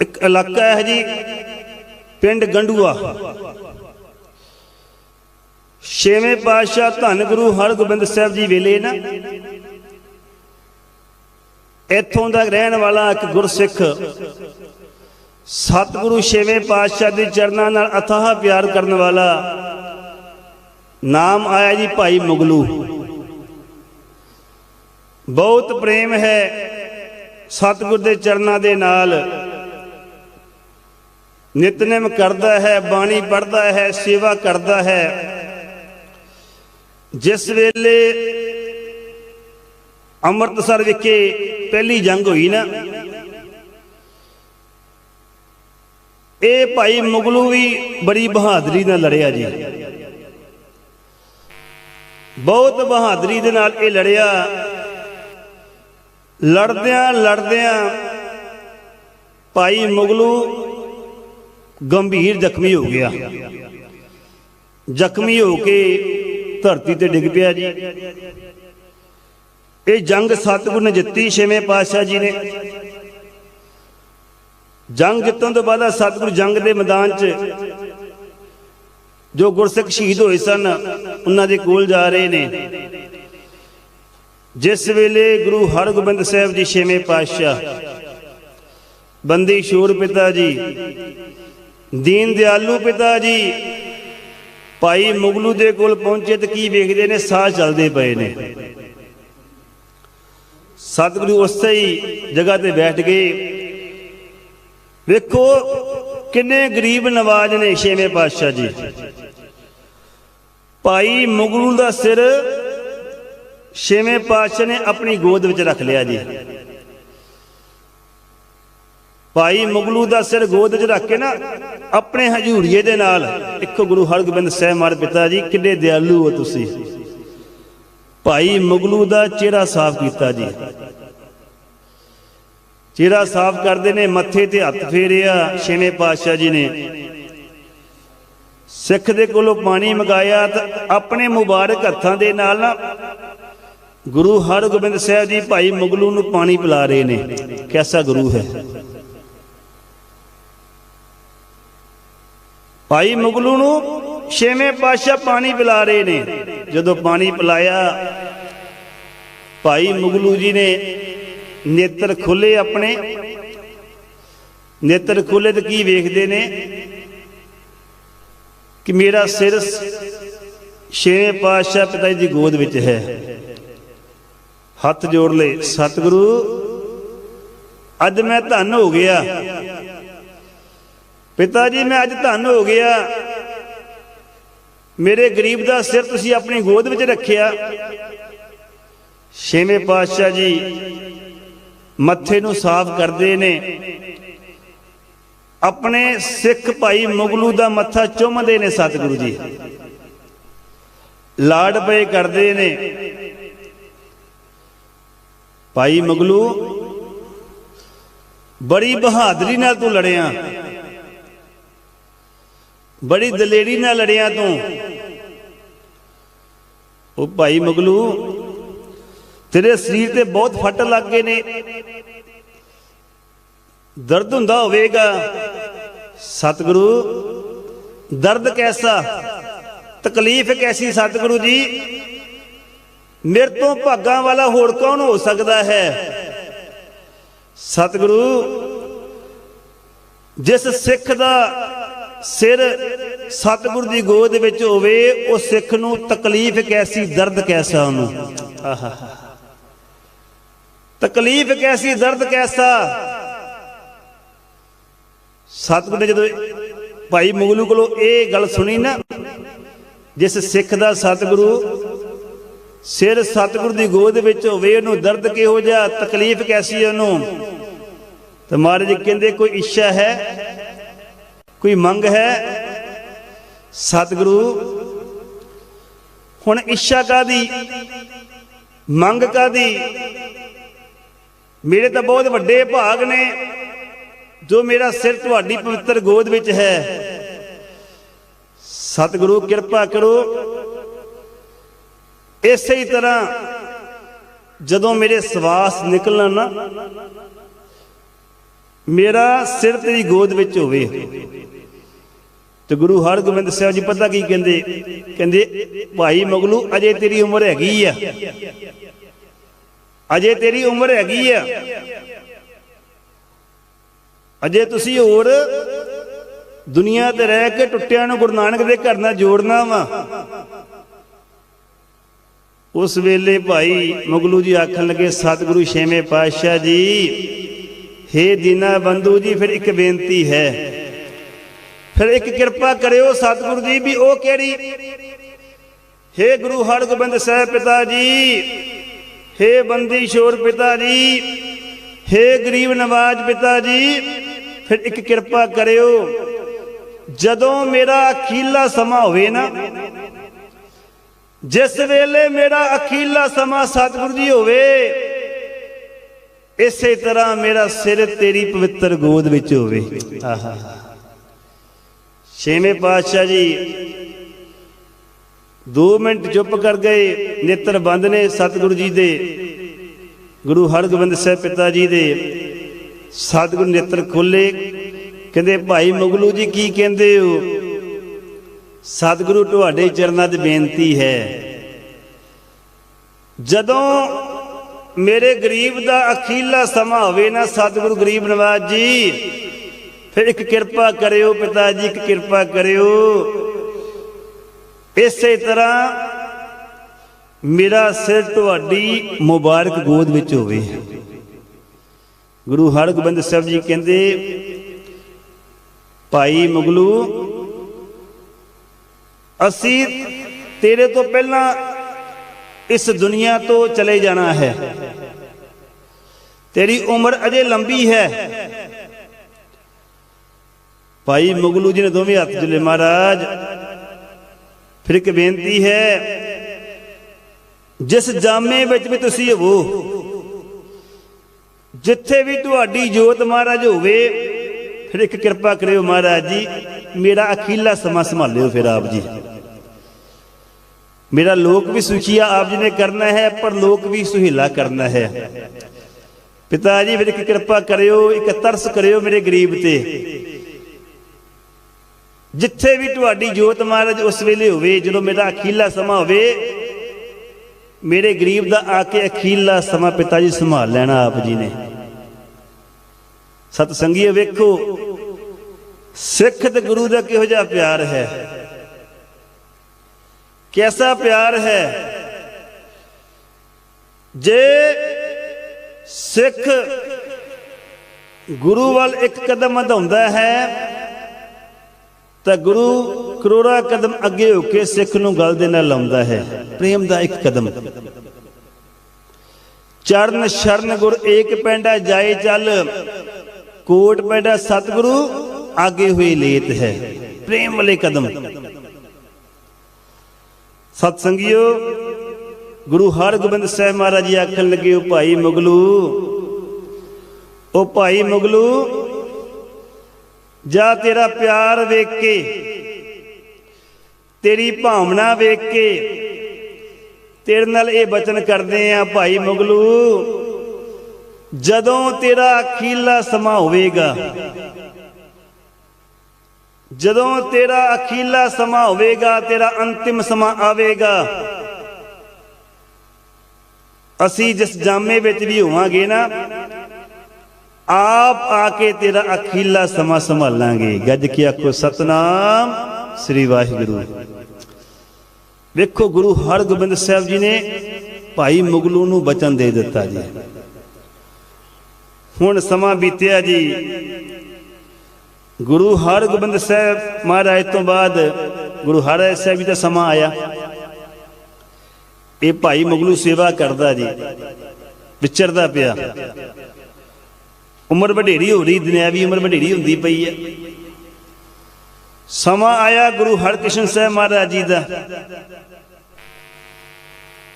ਇੱਕ ਇਲਾਕਾ ਹੈ ਜੀ, ਪਿੰਡ ਗੰਡੂਆ। ਛੇਵੇਂ ਪਾਤਸ਼ਾਹ ਧੰਨ ਗੁਰੂ ਹਰਗੋਬਿੰਦ ਸਾਹਿਬ ਜੀ ਵੇਲੇ ਨਾ, ਇੱਥੋਂ ਦਾ ਰਹਿਣ ਵਾਲਾ ਇੱਕ ਗੁਰਸਿੱਖ ਸਤਿਗੁਰੂ ਛੇਵੇਂ ਪਾਤਸ਼ਾਹ ਦੇ ਚਰਨਾਂ ਨਾਲ ਅਥਾਹ ਪਿਆਰ ਕਰਨ ਵਾਲਾ ਨਾਮ ਆਇਆ ਜੀ ਭਾਈ ਮੁਗਲੂ। ਬਹੁਤ ਪ੍ਰੇਮ ਹੈ ਸਤਿਗੁਰ ਦੇ ਚਰਨਾਂ ਦੇ ਨਾਲ। ਨਿਤਨੇਮ ਕਰਦਾ ਹੈ, ਬਾਣੀ ਪੜਦਾ ਹੈ, ਸੇਵਾ ਕਰਦਾ ਹੈ। ਜਿਸ ਵੇਲੇ ਅੰਮ੍ਰਿਤਸਰ ਵਿਖੇ ਪਹਿਲੀ ਜੰਗ ਹੋਈ ਨਾ, ਇਹ ਭਾਈ ਮੁਗਲੂ ਵੀ ਬੜੀ ਬਹਾਦਰੀ ਨਾਲ ਲੜਿਆ ਜੀ। ਬਹੁਤ ਬਹਾਦਰੀ ਦੇ ਨਾਲ ਇਹ ਲੜਿਆ। ਲੜਦਿਆਂ ਲੜਦਿਆਂ ਭਾਈ ਮੁਗਲੂ ਗੰਭੀਰ ਜ਼ਖਮੀ ਹੋ ਗਿਆ। ਜ਼ਖਮੀ ਹੋ ਕੇ ਧਰਤੀ ਤੇ ਡਿੱਗ ਪਿਆ ਜੀ। ਇਹ ਜੰਗ ਸਤਿਗੁਰ ਨੇ ਜਿੱਤੀ, ਛੇਵੇਂ ਪਾਤਸ਼ਾਹ ਜੀ ਨੇ। ਜੰਗ ਜਿੱਤਣ ਤੋਂ ਬਾਅਦ ਸਤਿਗੁਰੂ ਜੰਗ ਦੇ ਮੈਦਾਨ 'ਚ ਜੋ ਗੁਰਸਿੱਖ ਸ਼ਹੀਦ ਹੋਏ ਸਨ, ਉਹਨਾਂ ਦੇ ਕੋਲ ਜਾ ਰਹੇ ਨੇ। ਜਿਸ ਵੇਲੇ ਗੁਰੂ ਹਰਗੋਬਿੰਦ ਸਾਹਿਬ ਜੀ ਛੇਵੇਂ ਪਾਤਸ਼ਾਹ। ਬੰਦੀ ਸ਼ੂਰ ਪਿਤਾ ਜੀ। ਦੀਨ ਦਿਆਲੂ ਪਿਤਾ ਜੀ, ਭਾਈ ਮੁਗਲੂ ਦੇ ਕੋਲ ਪਹੁੰਚੇ ਤੇ ਕੀ ਵੇਖਦੇ ਨੇ? ਸਾਹ ਚੱਲਦੇ ਪਏ ਨੇ। ਸਤਿਗੁਰੂ ਉਸੇ ਹੀ ਜਗ੍ਹਾ ਤੇ ਬੈਠ ਗਏ। ਵੇਖੋ ਕਿੰਨੇ ਗਰੀਬ ਨਵਾਜ ਨੇ ਛੇਵੇਂ ਪਾਤਸ਼ਾਹ ਜੀ। ਭਾਈ ਮੁਗਲੂ ਦਾ ਸਿਰ ਛੇਵੇਂ ਪਾਤਸ਼ਾਹ ਨੇ ਆਪਣੀ ਗੋਦ ਵਿੱਚ ਰੱਖ ਲਿਆ ਜੀ। ਭਾਈ ਮੁਗਲੂ ਦਾ ਸਿਰ ਗੋਦ ਚ ਰੱਖ ਕੇ ਨਾ ਆਪਣੇ ਹਜੂਰੀਏ ਦੇ ਨਾਲ ਇੱਕੋ ਗੁਰੂ ਹਰਗੋਬਿੰਦ ਸਾਹਿਬ ਮਾਰ ਪਿਤਾ ਜੀ ਕਿੰਨੇ ਦਿਆਲੂ ਹੋ ਤੁਸੀਂ। ਭਾਈ ਮੁਗਲੂ ਦਾ ਚਿਹਰਾ ਸਾਫ਼ ਕੀਤਾ ਜੀ। ਚਿਹਰਾ ਸਾਫ਼ ਕਰਦੇ ਨੇ, ਮੱਥੇ ਤੇ ਹੱਥ ਫੇਰਿਆ, ਛੇਵੇਂ ਪਾਤਸ਼ਾਹ ਜੀ ਨੇ। ਸਿੱਖ ਦੇ ਕੋਲੋਂ ਪਾਣੀ ਮੰਗਾਇਆ ਤਾਂ ਆਪਣੇ ਮੁਬਾਰਕ ਹੱਥਾਂ ਦੇ ਨਾਲ ਨਾ ਗੁਰੂ ਹਰਗੋਬਿੰਦ ਸਾਹਿਬ ਜੀ ਭਾਈ ਮੁਗਲੂ ਨੂੰ ਪਾਣੀ ਪਿਲਾ ਰਹੇ ਨੇ। ਕਿਹਦਾ ਗੁਰੂ ਹੈ? ਭਾਈ ਮੁਗਲੂ ਨੂੰ ਛੇਵੇਂ ਪਾਤਸ਼ਾਹ ਪਾਣੀ ਪਿਲਾ ਰਹੇ ਨੇ। ਜਦੋਂ ਪਾਣੀ ਪਿਲਾਇਆ, ਭਾਈ ਮੁਗਲੂ ਜੀ ਨੇ ਨੇਤਰ ਖੁੱਲੇ ਆਪਣੇ। ਨੇਤਰ ਖੁੱਲੇ ਤੇ ਕੀ ਵੇਖਦੇ ਨੇ? ਕਿ ਮੇਰਾ ਸਿਰ ਛੇਵੇਂ ਪਾਤਸ਼ਾਹ ਪਿਤਾ ਜੀ ਦੀ ਗੋਦ ਵਿੱਚ ਹੈ। ਹੱਥ ਜੋੜ ਲਏ, ਸਤਿਗੁਰੂ, ਅੱਜ ਮੈਂ ਧੰਨ ਹੋ ਗਿਆ। ਪਿਤਾ ਜੀ, ਮੈਂ ਅੱਜ ਧੰਨ ਹੋ ਗਿਆ। ਮੇਰੇ ਗਰੀਬ ਦਾ ਸਿਰ ਤੁਸੀਂ ਆਪਣੀ ਗੋਦ ਵਿੱਚ ਰੱਖਿਆ। ਛੇਵੇਂ ਪਾਤਸ਼ਾਹ ਜੀ, ਮੱਥੇ ਨੂੰ ਸਾਫ਼ ਕਰਦੇ ਨੇ। ਆਪਣੇ ਸਿੱਖ ਭਾਈ ਮੁਗਲੂ ਦਾ ਮੱਥਾ ਚੁੰਮਦੇ ਨੇ ਸਤਿਗੁਰੂ ਜੀ। ਲਾਡ ਪਏ ਕਰਦੇ ਨੇ। ਭਾਈ ਮੁਗਲੂ, ਬੜੀ ਬਹਾਦਰੀ ਨਾਲ ਤੂੰ ਲੜਿਆ। ਬੜੀ ਦਲੇਰੀ ਨਾਲ ਲੜਿਆ ਤੂੰ। ਉਹ ਭਾਈ ਮੁਗਲੂ ਤੇਰੇ ਸਰੀਰ ਤੇ ਬਹੁਤ ਫੱਟ ਲੱਗ ਗਏ ਨੇ। ਦਰਦ ਹੁੰਦਾ ਹੋਵੇਗਾ। ਸਤਿਗੁਰੂ ਦਰਦ ਕੈਸਾ? ਤਕਲੀਫ ਕੈਸੀ ਸਤਿਗੁਰੂ ਜੀ? ਮੇਰੇ ਤੋਂ ਭਾਗਾਂ ਵਾਲਾ ਹੋਰ ਕੌਣ ਹੋ ਸਕਦਾ ਹੈ? ਸਤਿਗੁਰੂ ਜਿਸ ਸਿੱਖ ਦਾ ਸਿਰ ਸਤਿਗੁਰ ਦੀ ਗੋਦ ਵਿੱਚ ਹੋਵੇ, ਉਹ ਸਿੱਖ ਨੂੰ ਤਕਲੀਫ ਕੈਸੀ ਦਰਦ ਕੈਸਾ ਉਹਨੂੰ? ਆਹਾ ਤਕਲੀਫ ਕੈਸੀ ਦਰਦ ਕੈਸਾ? ਸਤਿਗੁਰ ਨੇ ਜਦੋਂ ਭਾਈ ਮੁਗਲੂ ਕੋਲੋਂ ਇਹ ਗੱਲ ਸੁਣੀ ਨਾ, ਜਿਸ ਸਿੱਖ ਦਾ ਸਤਿਗੁਰੂ ਸਿਰ ਸਤਿਗੁਰ ਦੀ ਗੋਦ ਵਿੱਚ ਹੋਵੇ, ਉਹਨੂੰ ਦਰਦ ਕਿਹੋ ਜਿਹਾ, ਤਕਲੀਫ ਕੈਸੀ ਉਹਨੂੰ? ਤੇ ਮਹਾਰਾਜ ਕਹਿੰਦੇ, ਕੋਈ ਇੱਛਾ ਹੈ? ਕੋਈ ਮੰਗ ਹੈ? ਸਤਿਗੁਰੂ, ਹੁਣ ਇੱਛਾ ਕਾਦੀ ਮੰਗ ਕਾਦੀ ਮੇਰੇ ਤਾਂ ਬਹੁਤ ਵੱਡੇ ਭਾਗ ਨੇ, ਜੋ ਮੇਰਾ ਸਿਰ ਤੁਹਾਡੀ ਪਵਿੱਤਰ ਗੋਦ ਵਿੱਚ ਹੈ। ਸਤਿਗੁਰੂ, ਕਿਰਪਾ ਕਰੋ। ਇਸੇ ਹੀ ਤਰ੍ਹਾਂ ਜਦੋਂ ਮੇਰੇ ਸਵਾਸ ਨਿਕਲਣ ਨਾ ਮੇਰਾ ਸਿਰ ਤੇਰੀ ਗੋਦ ਵਿੱਚ ਹੋਵੇ। ਤੇ ਗੁਰੂ ਹਰਗੋਬਿੰਦ ਸਾਹਿਬ ਜੀ ਪਤਾ ਕੀ ਕਹਿੰਦੇ? ਕਹਿੰਦੇ, ਭਾਈ ਮਗਲੂ, ਅਜੇ ਤੇਰੀ ਉਮਰ ਹੈਗੀ ਆ। ਅਜੇ ਤੇਰੀ ਉਮਰ ਹੈਗੀ ਆ। ਅਜੇ ਤੁਸੀਂ ਹੋਰ ਦੁਨੀਆ ਤੇ ਰਹਿ ਕੇ ਟੁੱਟਿਆਂ ਨੂੰ ਗੁਰੂ ਨਾਨਕ ਦੇ ਘਰ ਨਾਲ ਜੋੜਨਾ ਵਾ। ਉਸ ਵੇਲੇ ਭਾਈ ਮਗਲੂ ਜੀ ਆਖਣ ਲੱਗੇ, ਸਤਿਗੁਰੂ ਛੇਵੇਂ ਪਾਤਸ਼ਾਹ ਜੀ ਹੇ ਦੀਨਾ ਬੰਧੂ ਜੀ, ਫਿਰ ਇੱਕ ਬੇਨਤੀ ਹੈ। ਫਿਰ ਇੱਕ ਕਿਰਪਾ ਕਰਿਓ ਸਤਿਗੁਰੂ ਜੀ ਵੀ ਉਹ ਕਿਹੜੀ? ਹੇ ਗੁਰੂ ਹਰਗੋਬਿੰਦ ਸਾਹਿਬ ਪਿਤਾ ਜੀ, ਹੇ ਬੰਦੀ ਸ਼ੋਰ ਪਿਤਾ ਜੀ, ਹੇ ਗਰੀਬ ਨਵਾਜ ਪਿਤਾ ਜੀ, ਫਿਰ ਇੱਕ ਕਿਰਪਾ ਕਰਿਓ। ਜਦੋਂ ਮੇਰਾ ਅਖੀਲਾ ਸਮਾਂ ਹੋਵੇ ਨਾ, ਜਿਸ ਵੇਲੇ ਮੇਰਾ ਅਖੀਲਾ ਸਮਾਂ ਸਤਿਗੁਰੂ ਜੀ ਹੋਵੇ ਇਸੇ ਤਰ੍ਹਾਂ ਮੇਰਾ ਸਿਰ ਤੇਰੀ ਪਵਿੱਤਰ ਗੋਦ ਵਿੱਚ ਹੋਵੇ। ਆਹਾ। ਛੇਵੇਂ ਪਾਤਸ਼ਾਹ ਜੀ 2 ਮਿੰਟ ਚੁੱਪ ਕਰ ਗਏ, ਨੇਤਰ ਬੰਦ ਨੇ ਸਤਿਗੁਰੂ ਜੀ ਦੇ, ਗੁਰੂ ਹਰਗੋਬਿੰਦ ਸਾਹਿਬ ਪਿਤਾ ਜੀ ਦੇ। ਸਤਿਗੁਰੂ ਨੇਤਰ ਖੋਲੇ ਕਹਿੰਦੇ, ਭਾਈ ਮੁਗਲੂ ਜੀ ਕੀ ਕਹਿੰਦੇ ਹੋ? ਸਤਿਗੁਰੂ ਤੁਹਾਡੇ ਚਰਨਾਂ 'ਚ ਬੇਨਤੀ ਹੈ। ਜਦੋਂ ਮੇਰੇ ਗਰੀਬ ਦਾ ਅਖੀਲਾ ਸਮਾਂ ਹੋਵੇ ਨਾ ਸਤਿਗੁਰੂ ਗਰੀਬ ਨਵਾਜ ਜੀ। ਫਿਰ ਇੱਕ ਕਿਰਪਾ ਕਰਿਓ ਪਿਤਾ ਜੀ ਇੱਕ ਕਿਰਪਾ ਕਰਿਓ। ਇਸੇ ਤਰ੍ਹਾਂ ਮੇਰਾ ਸਿਰ ਤੁਹਾਡੀ ਮੁਬਾਰਕ ਗੋਦ ਵਿੱਚ ਹੋਵੇ। ਗੁਰੂ ਹਰਗੋਬਿੰਦ ਸਾਹਿਬ ਜੀ ਕਹਿੰਦੇ, ਭਾਈ ਮੁਗਲੂ, ਅਸੀਂ ਤੇਰੇ ਤੋਂ ਪਹਿਲਾਂ ਇਸ ਦੁਨੀਆ ਤੋਂ ਚਲੇ ਜਾਣਾ ਹੈ। ਤੇਰੀ ਉਮਰ ਅਜੇ ਲੰਬੀ ਹੈ। ਭਾਈ ਮੁਗਲੂ ਜੀ ਨੇ ਦੋਵੇਂ ਹੱਥ ਜੁਲੇ ਮਹਾਰਾਜ। ਫਿਰ ਇੱਕ ਬੇਨਤੀ ਹੈ, ਜਿਸ ਜਾਮੇ ਵਿੱਚ ਵੀ ਤੁਸੀਂ ਹੋਵੋ, ਜਿੱਥੇ ਵੀ ਤੁਹਾਡੀ ਜੋਤ ਮਹਾਰਾਜ ਹੋਵੇ, ਫਿਰ ਇੱਕ ਕਿਰਪਾ ਕਰਿਓ ਮਹਾਰਾਜ ਜੀ, ਮੇਰਾ ਅਖੀਲਾ ਸਮਾਂ ਸੰਭਾਲਿਓ ਫਿਰ ਆਪ ਜੀ। ਮੇਰਾ ਲੋਕ ਵੀ ਸੁਖੀਆ ਆਪ ਜੀ ਨੇ ਕਰਨਾ ਹੈ, ਪਰ ਲੋਕ ਵੀ ਸੁਹੀਲਾ ਕਰਨਾ ਹੈ। ਪਿਤਾ ਜੀ, ਫਿਰ ਇੱਕ ਕਿਰਪਾ ਕਰਿਓ, ਇੱਕ ਤਰਸ ਕਰਿਓ ਮੇਰੇ ਗਰੀਬ ਤੇ। ਜਿੱਥੇ ਵੀ ਤੁਹਾਡੀ ਜੋਤ ਮਹਾਰਾਜ ਉਸ ਵੇਲੇ ਹੋਵੇ, ਜਦੋਂ ਮੇਰਾ ਅਖੀਲਾ ਸਮਾਂ ਹੋਵੇ, ਮੇਰੇ ਗਰੀਬ ਦਾ ਆ ਕੇ ਅਖੀਲਾ ਸਮਾਂ ਪਿਤਾ ਜੀ ਸੰਭਾਲ ਲੈਣਾ ਆਪ ਜੀ ਨੇ। ਸਤ ਸੰਗੀਏ ਵੇਖੋ, ਸਿੱਖ ਤੇ ਗੁਰੂ ਦਾ ਕਿਹੋ ਜਿਹਾ ਪਿਆਰ ਹੈ? ਕੈਸਾ ਪਿਆਰ ਹੈ? ਜੇ ਸਿੱਖ ਗੁਰੂ ਵੱਲ ਇੱਕ ਕਦਮ ਵਧਾਉਂਦਾ ਹੈ ਤਾਂ ਗੁਰੂ ਕਰੋੜਾ ਕਦਮ ਅੱਗੇ ਹੋ ਕੇ ਸਿੱਖ ਨੂੰ ਗਲ ਦੇ ਨਾਲ ਲਾਉਂਦਾ ਹੈ। ਪ੍ਰੇਮ ਦਾ ਇੱਕ ਕਦਮ। ਚਰਨ ਸ਼ਰਨ ਗੁਰ ਏਕ ਪੈਂਡਾ ਜਾਏ ਚੱਲ, ਕੋਟ ਪੈਂਡਾ ਸਤਿਗੁਰੂ, ਆਗੇ ਹੋਏ ਲੇਤ ਹੈ। ਪ੍ਰੇਮ ਵਾਲੇ ਕਦਮ। ਸਤ ਸੰਗਿਓ ਗੁਰੂ ਹਰਗੋਬਿੰਦ ਸਾਹਿਬ ਮਹਾਰਾਜ ਜੀ ਆਖਣ ਲੱਗੇ, ਉਹ ਭਾਈ ਮੁਗਲੂ, ਉਹ ਭਾਈ ਮੁਗਲੂ, ਜਾ ਤੇਰਾ ਪਿਆਰ ਵੇਖ ਕੇ, ਤੇਰੀ ਭਾਵਨਾ ਵੇਖ ਕੇ, ਤੇਰੇ ਨਾਲ ਇਹ ਬਚਨ ਕਰਦੇ ਆ, ਭਾਈ ਮੁਗਲੂ, ਜਦੋਂ ਤੇਰਾ ਅਖੀਲਾ ਸਮਾਂ ਹੋਵੇਗਾ, ਜਦੋਂ ਤੇਰਾ ਅਖੀਲਾ ਸਮਾਂ ਹੋਵੇਗਾ, ਤੇਰਾ ਅੰਤਿਮ ਸਮਾਂ ਆਵੇਗਾ ਅਸੀਂ ਜਿਸ ਜਾਮੇ ਵਿੱਚ ਵੀ ਹੋਵਾਂਗੇ ਨਾ, ਆਪ ਆ ਕੇ ਤੇਰਾ ਅਖੀਲਾ ਸਮਾਂ ਸੰਭਾਲਾਂਗੇ। ਗੱਜ ਕੇ ਆਖੋ, ਸਤਨਾਮ ਸ੍ਰੀ ਵਾਹਿਗੁਰੂ। ਵੇਖੋ, ਗੁਰੂ ਹਰਗੋਬਿੰਦ ਸਾਹਿਬ ਜੀ ਨੇ ਭਾਈ ਮੁਗਲੂ ਨੂੰ ਬਚਨ ਦੇ ਦਿੱਤਾ ਜੀ। ਹੁਣ ਸਮਾਂ ਬੀਤਿਆ ਜੀ। ਗੁਰੂ ਹਰਗੋਬਿੰਦ ਸਾਹਿਬ ਮਹਾਰਾਜ ਤੋਂ ਬਾਅਦ ਗੁਰੂ ਹਰਿ ਸਾਹਿਬ ਜੀ ਦਾ ਸਮਾਂ ਆਇਆ। ਇਹ ਭਾਈ ਮੁਗਲੂ ਸੇਵਾ ਕਰਦਾ ਜੀ, ਵਿਚਰਦਾ ਪਿਆ। ਉਮਰ ਵਡੇਰੀ ਹੋ ਰਹੀ, ਦੁਨਿਆਵੀ ਉਮਰ ਵਡੇਰੀ ਹੁੰਦੀ ਪਈ ਹੈ। ਸਮਾਂ ਆਇਆ ਗੁਰੂ ਹਰਕ੍ਰਿਸ਼ਨ ਸਾਹਿਬ ਮਹਾਰਾਜ ਜੀ ਦਾ।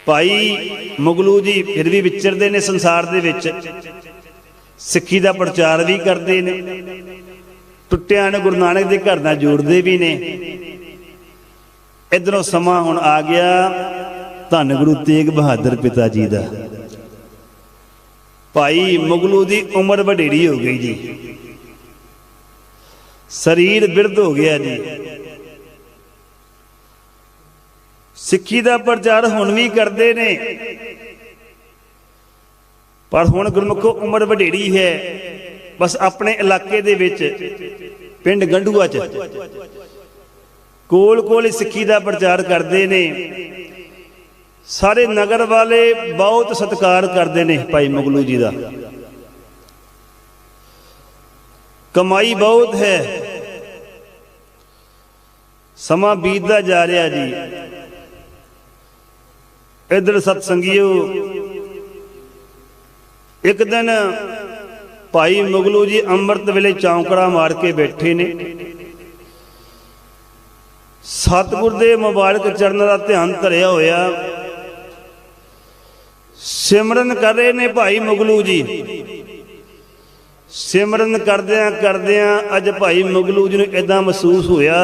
ਭਾਈ ਮੁਗਲੂ ਜੀ ਫਿਰ ਵੀ ਵਿਚਰਦੇ ਨੇ ਸੰਸਾਰ ਦੇ ਵਿੱਚ। ਸਿੱਖੀ ਦਾ ਪ੍ਰਚਾਰ ਵੀ ਕਰਦੇ ਨੇ। ਟੁੱਟਿਆਂ ਨੇ ਗੁਰੂ ਨਾਨਕ ਦੇ ਘਰ ਨਾਲ ਜੋੜਦੇ ਵੀ ਨੇ। ਇਧਰੋਂ ਸਮਾਂ ਹੁਣ ਆ ਗਿਆ। ਧੰਨ ਗੁਰੂ ਤੇਗ ਬਹਾਦਰ ਪਿਤਾ ਜੀ ਦਾ। ਭਾਈ ਮੁਗਲੂ ਦੀ ਉਮਰ ਵਡੇਰੀ ਹੋ ਗਈ ਜੀ। ਸਰੀਰ ਬਿਰਧ ਹੋ ਗਿਆ ਜੀ। ਸਿੱਖੀ ਦਾ ਪ੍ਰਚਾਰ ਹੁਣ ਵੀ ਕਰਦੇ ਨੇ। ਪਰ ਹੁਣ ਗੁਰਮੁਖੋ ਉਮਰ ਵਡੇਰੀ ਹੈ। ਬਸ ਆਪਣੇ ਇਲਾਕੇ ਦੇ ਵਿੱਚ, ਪਿੰਡ ਗੰਡੂਆ ਚ। ਕੋਲ ਕੋਲ ਸਿੱਖੀ ਦਾ ਪ੍ਰਚਾਰ ਕਰਦੇ ਨੇ। ਸਾਰੇ ਨਗਰ ਵਾਲੇ ਬਹੁਤ ਸਤਿਕਾਰ ਕਰਦੇ ਨੇ ਭਾਈ ਮੁਗਲੂ ਜੀ ਦਾ। ਕਮਾਈ ਬਹੁਤ ਹੈ। ਸਮਾਂ ਬੀਤਦਾ ਜਾ ਰਿਹਾ ਜੀ। ਇਧਰ ਸਤਸੰਗੀਓ, ਇੱਕ ਦਿਨ ਭਾਈ ਮੁਗਲੂ ਜੀ ਅੰਮ੍ਰਿਤ ਵੇਲੇ ਚੌਂਕੜਾ ਮਾਰ ਕੇ ਬੈਠੇ ਨੇ। ਸਤਿਗੁਰ ਦੇ ਮੁਬਾਰਕ ਚਰਨਾਂ ਦਾ ਧਿਆਨ ਧਰਿਆ ਹੋਇਆ। ਸਿਮਰਨ ਕਰ ਰਹੇ ਨੇ ਭਾਈ ਮੁਗਲੂ ਜੀ। ਸਿਮਰਨ ਕਰਦਿਆਂ ਕਰਦਿਆਂ ਅੱਜ ਭਾਈ ਮੁਗਲੂ ਜੀ ਨੂੰ ਇਦਾਂ ਮਹਿਸੂਸ ਹੋਇਆ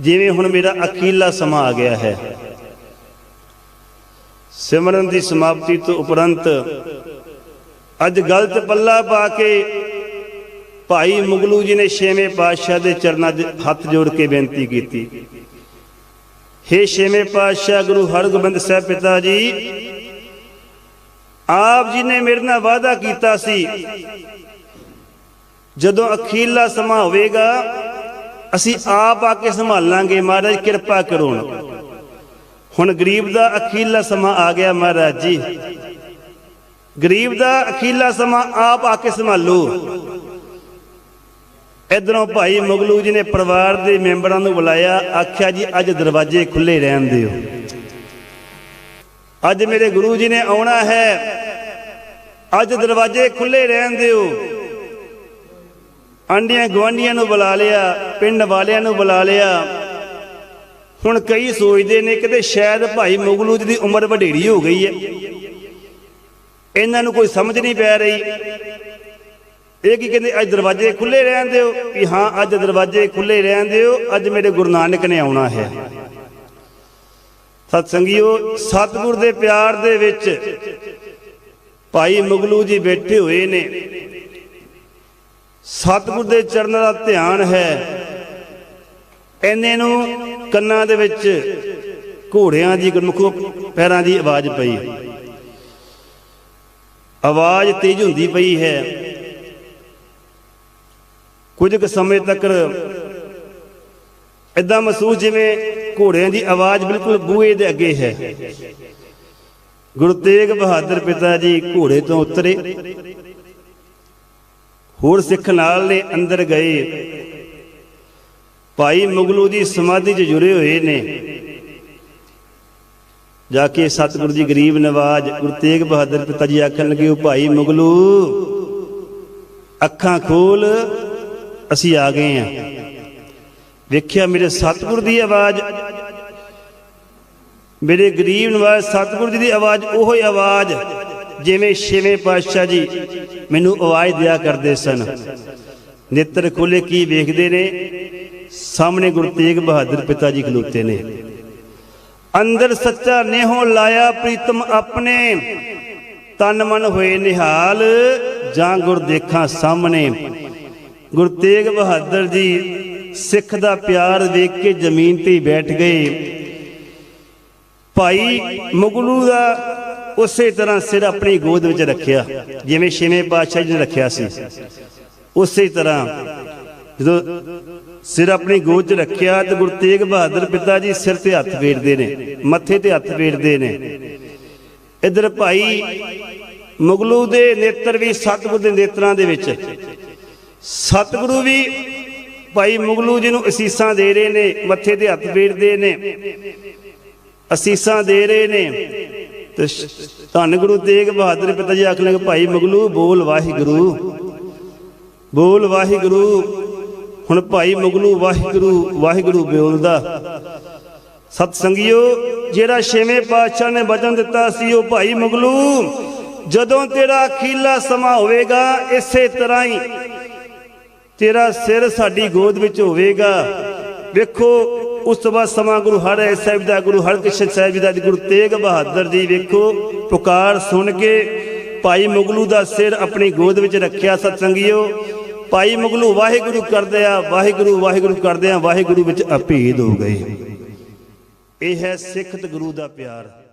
ਜਿਵੇਂ ਹੁਣ ਮੇਰਾ ਅਖੀਲਾ ਸਮਾਂ ਆ ਗਿਆ ਹੈ। ਸਿਮਰਨ ਦੀ ਸਮਾਪਤੀ ਤੋਂ ਉਪਰੰਤ ਅੱਜ ਗਲਤ ਪੱਲਾ ਪਾ ਕੇ ਭਾਈ ਮੁਗਲੂ ਜੀ ਨੇ ਛੇਵੇਂ ਪਾਤਸ਼ਾਹ ਦੇ ਚਰਨਾਂ 'ਚ ਹੱਥ ਜੋੜ ਕੇ ਬੇਨਤੀ ਕੀਤੀ। ਹੇ ਛੇਵੇਂ ਪਾਤਸ਼ਾਹ ਗੁਰੂ ਹਰਗੋਬਿੰਦ ਸਾਹਿਬ ਪਿਤਾ ਜੀ ਆਪ ਜੀ ਨੇ ਮੇਰੇ ਨਾਲ ਵਾਅਦਾ ਕੀਤਾ ਸੀ, ਜਦੋਂ ਅਖੀਲਾ ਸਮਾਂ ਹੋਵੇਗਾ, ਅਸੀਂ ਆਪ ਆ ਕੇ ਸੰਭਾਲਾਂਗੇ, ਮਹਾਰਾਜ, ਕਿਰਪਾ ਕਰੋ ਹੁਣ ਗਰੀਬ ਦਾ ਅਖੀਲਾ ਸਮਾਂ ਆ ਗਿਆ, ਮਹਾਰਾਜ ਜੀ। ਗਰੀਬ ਦਾ ਅਖੀਲਾ ਸਮਾਂ ਆਪ ਆ ਕੇ ਸੰਭਾਲੋ। ਇਧਰੋਂ ਭਾਈ ਮੁਗਲੂ ਜੀ ਨੇ ਪਰਿਵਾਰ ਦੇ ਮੈਂਬਰਾਂ ਨੂੰ ਬੁਲਾਇਆ, ਆਖਿਆ ਜੀ, ਅੱਜ ਦਰਵਾਜ਼ੇ ਖੁੱਲੇ ਰਹਿਣ ਦਿਓ। ਅੱਜ ਮੇਰੇ ਗੁਰੂ ਜੀ ਨੇ ਆਉਣਾ ਹੈ। ਅੱਜ ਦਰਵਾਜ਼ੇ ਖੁੱਲੇ ਰਹਿਣ ਦਿਓ। ਆਂਡੀਆਂ ਗਵਾਂਡੀਆਂ ਨੂੰ ਬੁਲਾ ਲਿਆ, ਪਿੰਡ ਵਾਲਿਆਂ ਨੂੰ ਬੁਲਾ ਲਿਆ। ਹੁਣ ਕਈ ਸੋਚਦੇ ਨੇ ਕਿ ਸ਼ਾਇਦ ਭਾਈ ਮੁਗਲੂ ਜੀ ਦੀ ਉਮਰ ਵਡੇਰੀ ਹੋ ਗਈ ਹੈ। ਇਹਨਾਂ ਨੂੰ ਕੋਈ ਸਮਝ ਨਹੀਂ ਪੈ ਰਹੀ। ਇਹ ਕੀ ਕਹਿੰਦੇ, ਅੱਜ ਦਰਵਾਜ਼ੇ ਖੁੱਲੇ ਰਹਿਣ ਦਿਓ। ਵੀ ਹਾਂ, ਅੱਜ ਦਰਵਾਜ਼ੇ ਖੁੱਲੇ ਰਹਿਣ ਦਿਓ। ਅੱਜ ਮੇਰੇ ਗੁਰੂ ਨਾਨਕ ਨੇ ਆਉਣਾ ਹੈ। ਸਤ ਸੰਗਿਓ, ਸਤਿਗੁਰ ਦੇ ਪਿਆਰ ਦੇ ਵਿੱਚ ਭਾਈ ਮੁਗਲੂ ਜੀ ਬੈਠੇ ਹੋਏ ਨੇ। ਸਤਿਗੁਰ ਦੇ ਚਰਨਾਂ ਦਾ ਧਿਆਨ ਹੈ। ਐਨੇ ਨੂੰ ਕੰਨਾਂ ਦੇ ਵਿੱਚ ਘੋੜਿਆਂ ਦੀ ਗੁਰਮੁਖੋ ਪੈਰਾਂ ਦੀ ਆਵਾਜ਼ ਪਈ। ਆਵਾਜ਼ ਤੇਜ਼ ਹੁੰਦੀ ਪਈ ਹੈ। ਕੁਝ ਕੁ ਸਮੇਂ ਤੱਕ ਇਦਾਂ ਮਹਿਸੂਸ ਜਿਵੇਂ ਘੋੜਿਆਂ ਦੀ ਆਵਾਜ਼ ਬਿਲਕੁਲ ਬੂਹੇ ਦੇ ਅੱਗੇ ਹੈ। ਗੁਰੂ ਤੇਗ ਬਹਾਦਰ ਪਿਤਾ ਜੀ ਘੋੜੇ ਤੋਂ ਉਤਰੇ। ਹੋਰ ਸਿੱਖ ਨਾਲ ਨੇ ਅੰਦਰ ਗਏ। ਭਾਈ ਮੁਗਲੂ ਦੀ ਸਮਾਧੀ 'ਚ ਜੁੜੇ ਹੋਏ ਨੇ। ਜਾ ਕੇ ਸਤਿਗੁਰੂ ਜੀ ਗਰੀਬ ਨਵਾਜ ਗੁਰੂ ਤੇਗ ਬਹਾਦਰ ਪਿਤਾ ਜੀ ਆਖਣ ਲੱਗੇ, ਉਹ ਭਾਈ ਮੁਗਲੂ, ਅੱਖਾਂ ਖੋਲ, ਅਸੀਂ ਆ ਗਏ ਆ। ਵੇਖਿਆ ਮੇਰੇ ਸਤਿਗੁਰ ਦੀ ਆਵਾਜ਼। ਮੇਰੇ ਗਰੀਬ ਨਵਾਜ ਸਤਿਗੁਰ ਜੀ ਦੀ ਆਵਾਜ਼, ਉਹੀ ਆਵਾਜ਼। ਜਿਵੇਂ ਛੇਵੇਂ ਪਾਤਸ਼ਾਹ ਜੀ ਮੈਨੂੰ ਆਵਾਜ਼ ਦਿਆ ਕਰਦੇ ਸਨ। ਨੇਤਰ ਖੋਲੇ ਕੀ ਵੇਖਦੇ ਨੇ? ਸਾਹਮਣੇ ਗੁਰੂ ਤੇਗ ਬਹਾਦਰ ਪਿਤਾ ਜੀ ਖਲੋਤੇ ਨੇ। ਅੰਦਰ ਸੱਚਾ ਨੇਹੋ ਲਾਇਆ ਪ੍ਰੀਤਮ ਆਪਣੇ। ਤਨ ਮਨ ਹੋਏ ਨਿਹਾਲ, ਜਾਂ ਗੁਰ ਦੇਖਾਂ ਸਾਹਮਣੇ। ਗੁਰੂ ਤੇਗ ਬਹਾਦਰ ਜੀ ਸਿੱਖ ਦਾ ਪਿਆਰ ਵੇਖ ਕੇ ਜ਼ਮੀਨ ਤੇ ਬੈਠ ਗਏ। ਭਾਈ ਮੁਗਲੂ ਦਾ ਉਸੇ ਤਰ੍ਹਾਂ ਸਿਰ ਆਪਣੀ ਗੋਦ ਵਿੱਚ ਰੱਖਿਆ, ਜਿਵੇਂ ਛੇਵੇਂ ਪਾਤਸ਼ਾਹ ਜੀ ਨੇ ਰੱਖਿਆ ਸੀ। ਉਸੇ ਤਰ੍ਹਾਂ ਜਦੋਂ ਸਿਰ ਆਪਣੀ ਗੋਦ 'ਚ ਰੱਖਿਆ ਤੇ ਗੁਰੂ ਤੇਗ ਬਹਾਦਰ ਪਿਤਾ ਜੀ ਸਿਰ ਤੇ ਹੱਥ ਫੇਰਦੇ ਨੇ, ਮੱਥੇ ਤੇ ਹੱਥ ਫੇਰਦੇ ਨੇ। ਇਧਰ ਭਾਈ ਮੁਗਲੂ ਦੇ ਨੇਤਰ ਵੀ ਸਤਿਗੁਰ ਦੇ ਨੇਤਰਾਂ ਦੇ ਵਿੱਚ। ਸਤਿਗੁਰੂ ਵੀ ਭਾਈ ਮੁਗਲੂ ਜੀ ਨੂੰ ਅਸੀਸਾਂ ਦੇ ਰਹੇ ਨੇ, ਮੱਥੇ ਤੇ ਹੱਥ ਫੇਰਦੇ ਨੇ। ਅਸੀਸਾਂ ਦੇ ਰਹੇ ਨੇ। ਤੇ ਧੰਨ ਗੁਰੂ ਤੇਗ ਬਹਾਦਰ ਪਿਤਾ ਜੀ ਆਖਣ ਲੱਗੇ, ਭਾਈ ਮੁਗਲੂ, ਬੋਲ ਵਾਹਿਗੁਰੂ। ਬੋਲ ਵਾਹਿਗੁਰੂ। ਹੁਣ ਭਾਈ ਮੁਗਲੂ ਵਾਹਿਗੁਰੂ ਵਾਹਿਗੁਰੂ ਬੋਲਦਾ। ਸਤ ਸੰਗਿਓ ਜਿਹੜਾ ਛੇਵੇਂ ਪਾਤਸ਼ਾਹ ਨੇ ਵਚਨ ਦਿੱਤਾ ਸੀ, ਉਹ ਭਾਈ ਮੁਗਲੂ, ਜਦੋਂ ਤੇਰਾ ਅਖੀਲਾ ਸਮਾਂ ਹੋਵੇਗਾ, ਇਸੇ ਤਰ੍ਹਾਂ ਹੀ ਤੇਰਾ ਸਿਰ ਸਾਡੀ ਗੋਦ ਵਿੱਚ ਹੋਵੇਗਾ। ਵੇਖੋ, ਉਸ ਤੋਂ ਬਾਅਦ ਸਮਾਂ ਗੁਰੂ ਹਰਿ ਸਾਹਿਬ ਦਾ, ਗੁਰੂ ਹਰਕ੍ਰਿਸ਼ਨ ਸਾਹਿਬ ਜੀ ਦਾ ਗੁਰੂ ਤੇਗ ਬਹਾਦਰ ਜੀ, ਵੇਖੋ, ਪੁਕਾਰ ਸੁਣ ਕੇ ਭਾਈ ਮੁਗਲੂ ਦਾ ਸਿਰ ਆਪਣੀ ਗੋਦ ਵਿੱਚ ਰੱਖਿਆ, ਸਤਸੰਗੀਓ। ਭਾਈ ਮੁਗਲੂ, ਵਾਹਿਗੁਰੂ ਕਰਦੇ ਆ, ਵਾਹਿਗੁਰੂ ਵਾਹਿਗੁਰੂ ਕਰਦੇ ਆ, ਵਾਹਿਗੁਰੂ ਵਿੱਚ ਅਭੇਦ ਹੋ ਗਏ। ਇਹ ਹੈ ਸਿੱਖ ਗੁਰੂ ਦਾ ਪਿਆਰ।